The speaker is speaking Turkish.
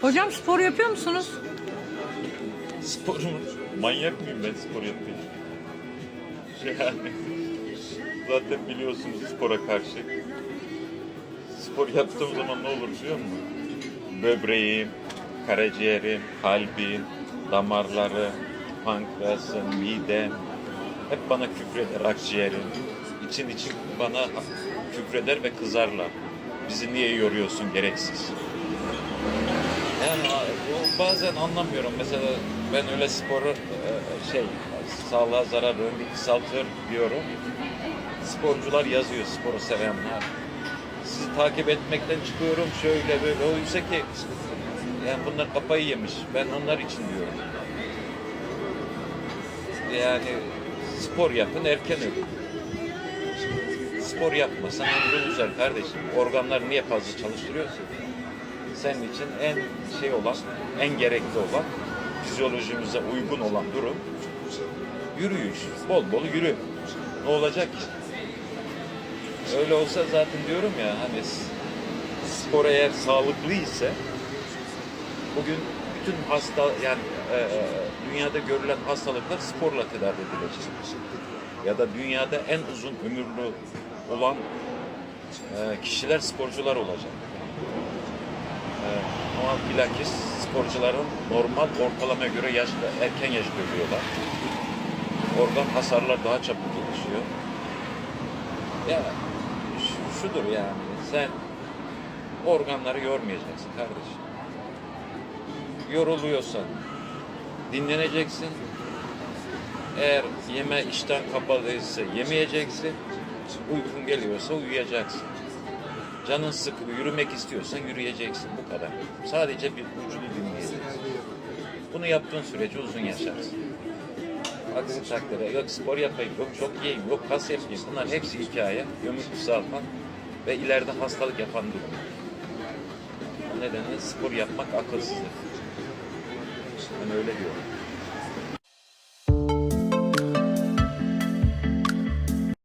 Hocam spor yapıyor musunuz? Spor mu? Manyak mıyım ben spor yapayım? Yani zaten biliyorsunuz spora karşı. Spor yaptığım zaman ne olur biliyor musun? Böbreğim, karaciğerim, kalbim, damarları, pankreasım, midem hep bana küfreder akciğerim. İçin için bana küfreder ve kızarlar. Bizi niye yoruyorsun gereksiz? Yani bazen anlamıyorum. Mesela ben öyle sporu e, şey sağlığa zarar vermiyor, kısaltır diyorum. Sporcular yazıyor sporu sevenler. Sizi takip etmekten çıkıyorum şöyle böyle. Oysa ki yani bunlar kafayı yemiş. Ben onlar için diyorum. Yani spor yapın erken ölün. Spor yapmasan ömrün uzar kardeşim. Organlar niye fazla çalıştırıyorsun? senin için en şey olan, en gerekli olan, fizyolojimize uygun olan durum yürüyüş. Bol bol yürü. Ne olacak ki? Öyle olsa zaten diyorum ya hani spor eğer sağlıklı ise bugün bütün hasta yani e, e, dünyada görülen hastalıklar sporla tedavi edilecek. Ya da dünyada en uzun ömürlü olan e, kişiler sporcular olacak. Evet. Ama bilakis sporcuların normal ortalamaya göre yaşlı, erken yaşta ölüyorlar. Organ hasarlar daha çabuk gelişiyor. Ya şu- şudur yani sen organları yormayacaksın kardeşim. Yoruluyorsan dinleneceksin. Eğer yeme işten kapalıysa yemeyeceksin. Uykun geliyorsa uyuyacaksın. Canın sıkılıyor, yürümek istiyorsan yürüyeceksin bu kadar. Sadece bir vücudu dinleyeceksin. Bunu yaptığın sürece uzun yaşarsın. Aksi takdirde yok spor yapayım, yok çok yiyeyim, yok kas yapayım. Bunlar hepsi hikaye. Ömür kısaltan ve ileride hastalık yapan durum. O nedenle spor yapmak akılsızlık. Ben öyle diyorum.